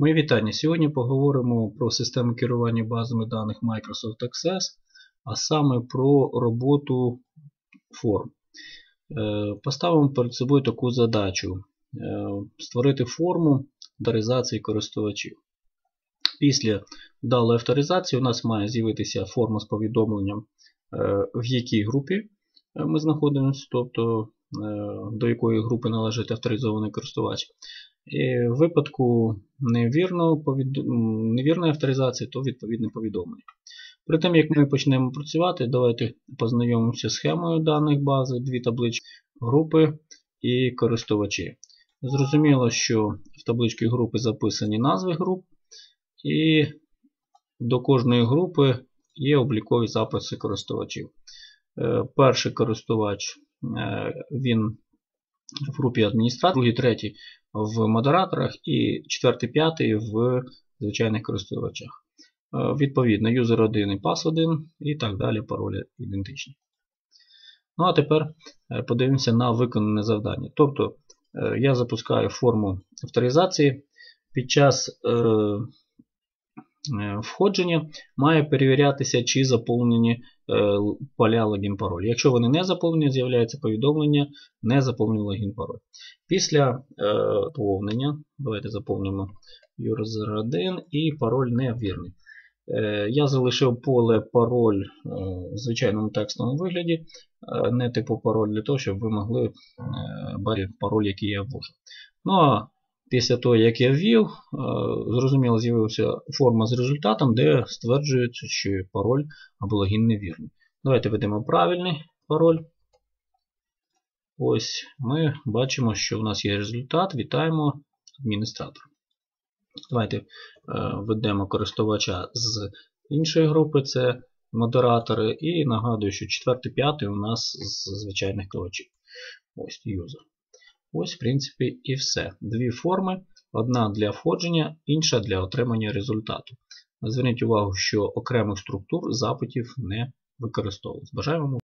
Мої вітання. Сьогодні поговоримо про систему керування базами даних Microsoft Access, а саме про роботу форм. Е, Поставимо перед собою таку задачу: е, створити форму авторизації користувачів. Після вдалої авторизації у нас має з'явитися форма з повідомленням, е, в якій групі ми знаходимося, тобто до якої групи належить авторизований користувач. І в випадку невірної авторизації, то відповідне повідомлення. При тим, як ми почнемо працювати, давайте познайомимося з схемою даних бази, дві таблички групи і користувачі. Зрозуміло, що в табличці групи записані назви груп, і до кожної групи є облікові записи користувачів. Е, перший користувач е, він в групі адміністратор, другий, третій в модераторах і четвертий, п'ятий в звичайних користувачах. Е, відповідно, юзер 1 і пас 1 і так далі паролі ідентичні. Ну а тепер е, подивимося на виконане завдання. Тобто е, я запускаю форму авторизації. Під час входження має перевірятися, чи заповнені е, поля логін пароль. Якщо вони не заповнені, з'являється повідомлення не заповнений логін пароль. Після е, заповнення, давайте заповнимо user 1 і пароль невірний. Я залишив поле пароль в звичайному текстовому вигляді, не типу пароль для того, щоб ви могли бачити пароль, який я ввожу. Ну а Після того, як я ввів, е, зрозуміло, з'явилася форма з результатом, де стверджується, що пароль або логін невірний. Давайте введемо правильний пароль. Ось ми бачимо, що у нас є результат. Вітаємо адміністратора. Давайте е, введемо користувача з іншої групи, це модератори. І нагадую, що 4-5 у нас з звичайних користувачів. Ось юзер. Ось, в принципі, і все. Дві форми. Одна для входження, інша для отримання результату. Зверніть увагу, що окремих структур запитів не використовують. Бажаємо